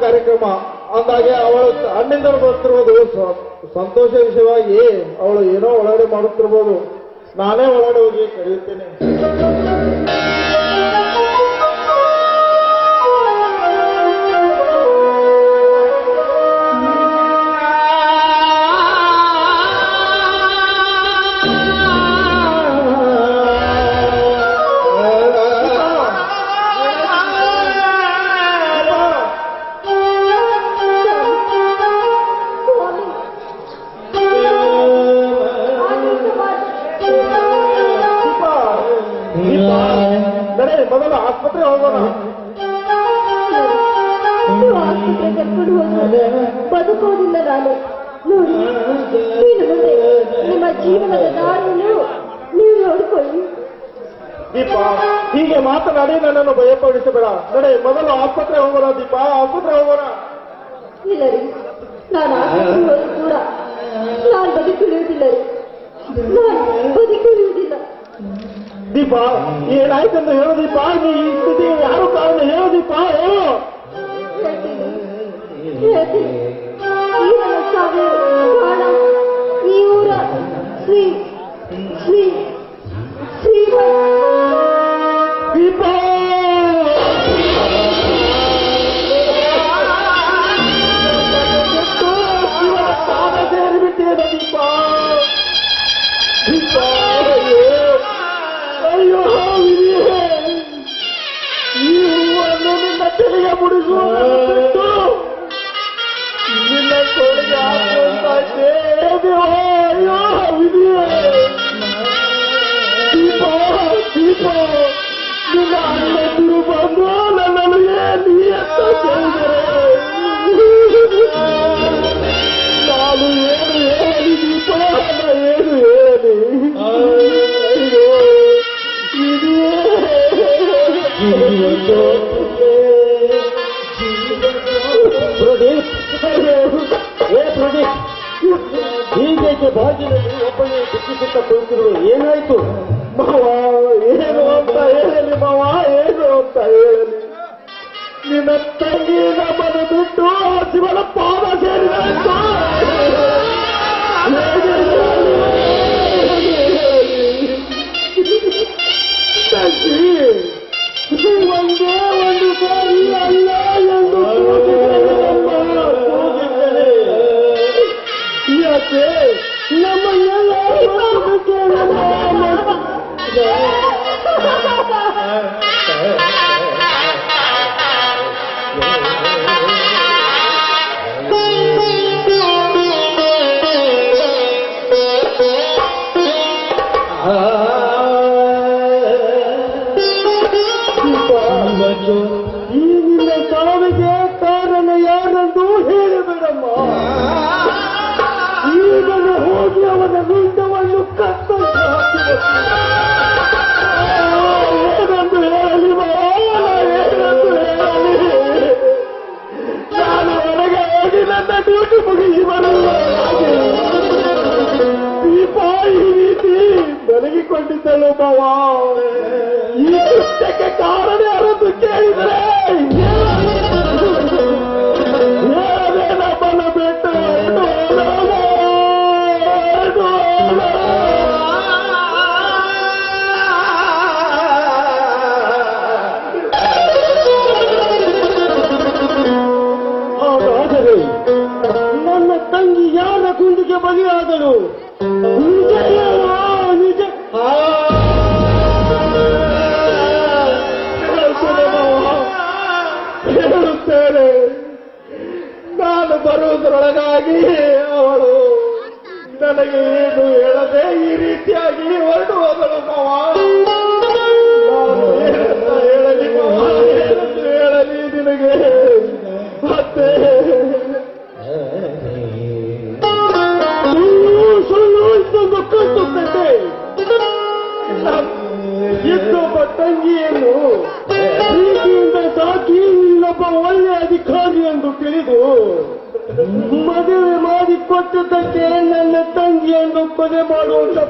ಕಾರ್ಯಕ್ರಮ. ಅಂದಾಗೆ ಅವಳು ಹಣ್ಣಿಂದ ಬರ್ತಿರ್ಬೋದು ಸಂತೋಷ ವಿಷಯವಾಗಿ ಅವಳು ಏನೋ ಒಳಗಡೆ ಮಾಡುತ್ತಿರ್ಬೋದು. ನಾನೇ ಒಳಗಡೆ ಹೋಗಿ ಕರೆಯುತ್ತೇನೆ. ಮಾಡಿ ನನ್ನನ್ನು ಭಯಪಡಿಸಬೇಡ ನಡೆ ಮೊದಲು ಆಸ್ಪತ್ರೆ ಹೋಗೋಣ ದೀಪ ಆಸ್ಪತ್ರೆ ಹೋಗೋಣ ಇಲ್ಲ ರೀ ನಾನು ಆಸ್ಪತ್ರೆ ಕೂಡ ದೀಪ ಏನಾಯ್ತಂತ ಹೇಳು ನೀ ಈ ಸ್ಥಿತಿ ಯಾರು ಕಾರಣ ಹೇಳು ಹೇಳು ಶ್ರೀ ಶ್ರೀ ಶ್ರೀ ಕೂತಿದ್ರು ಏನಾಯ್ತು? ಏನು ಅಂತ ಹೇಳಲಿ ಬವ ಏನು ಅಂತ ಹೇಳಲಿ ನಿನ್ನ ತಂಗಿ ನಮ್ಮನ್ನು ಬಿಟ್ಟು ಶಿವನಪ್ಪ ರೀತಿಯಾಗಿ ಹೊರಟು ಹೋದಳು ಮಾವ ನಾನು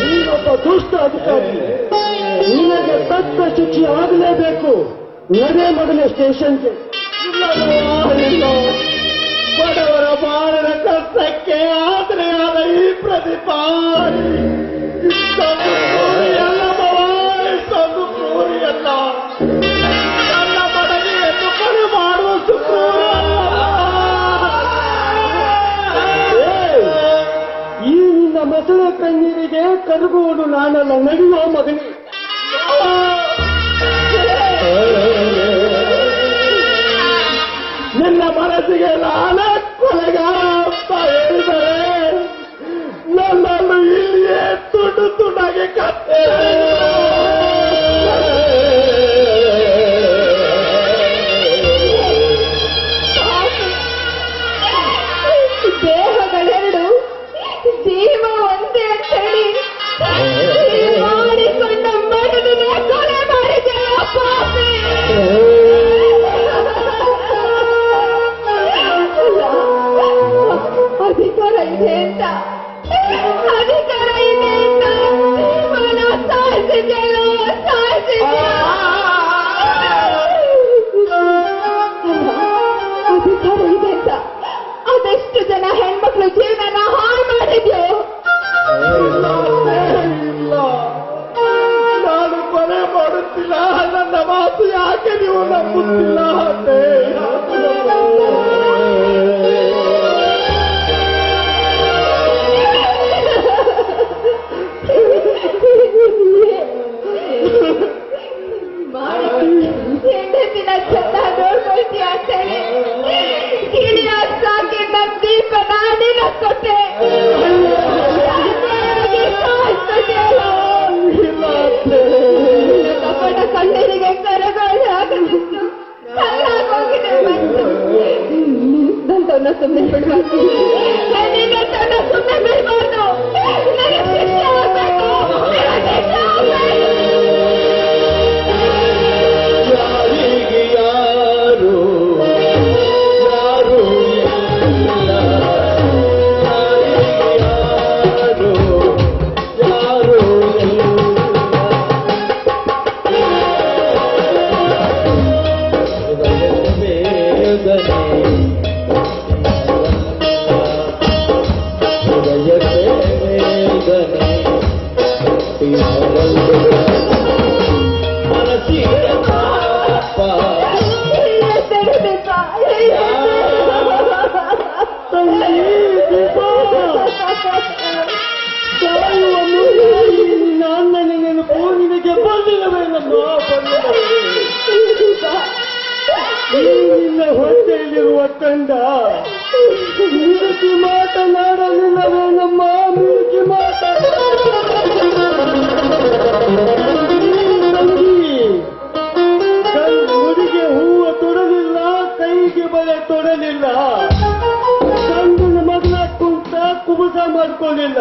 ನೀನೊಬ್ಬ ದುಷ್ಟ ಅಧಿಕಾರಿ ನಿನಗೆ ತಕ್ಕ ಶಿಕ್ಷೆ ಆಗಲೇಬೇಕು ನಡೆ ಮೊದಲೇ ಸ್ಟೇಷನ್ಗೆ. ಬಡವರ ಬಾಳರ ಕಷ್ಟಕ್ಕೆ ಆದ್ರೆಯಾದ ಈ ಪ್ರದೀಪ ಕರಗುವುದು ನಾನಲ್ಲ ನಡೆಯುವ ಮಗನೇ. ನಿನ್ನ ಮನಸ್ಸಿಗೆ ನಾನ ಕೊಲೆಗಾರ ಅಂತ ಹೇಳಿದರೆ ನನ್ನನ್ನು ಇಲ್ಲಿಯೇ ತುಂಡು ತುಂಡಾಗಿ ಕತ್ತೆ ಅಧಿಕಾರ ಇದೆ ಅಂತ ಅಧಿಕಾರ ಇದೆ ಅಂತ ಜೀವನ ಸಾಯಿಸಿದೆಯಲ್ಲ ಅಧಿಕಾರ ಇದೆ ಅಂತ ಅದೆಷ್ಟು ಜನ ಹೆಣ್ಮಕ್ಳು ಜೀವನ ಹಾಳು ಮಾಡಿದ್ಯೋ ನಾನು ಕೊಲೆ ಮಾಡುತ್ತಿಲ್ಲ ನನ್ನ ಮಾತು ಯಾಕೆ ನೀವು ನಂಬುತ್ತಿಲ್ಲ 没有关系 ಹೊಟ್ಟೆಯಲ್ಲಿರುವ ತಂಡ. ಮಿರುಕಿ ಮಾತನಾಡಲು ನಮ್ಮ ಕೈ ಮುಡಿಗೆ ಹೂವು ತೊಡಲಿಲ್ಲ, ಕೈಗೆ ಬಲೆ ತೊಡಲಿಲ್ಲ. ಗಂಡನ ಮಗನ ಕುಂತ ಕುಬುಸ ಮಾಡ್ಕೊಳ್ಳಿಲ್ಲ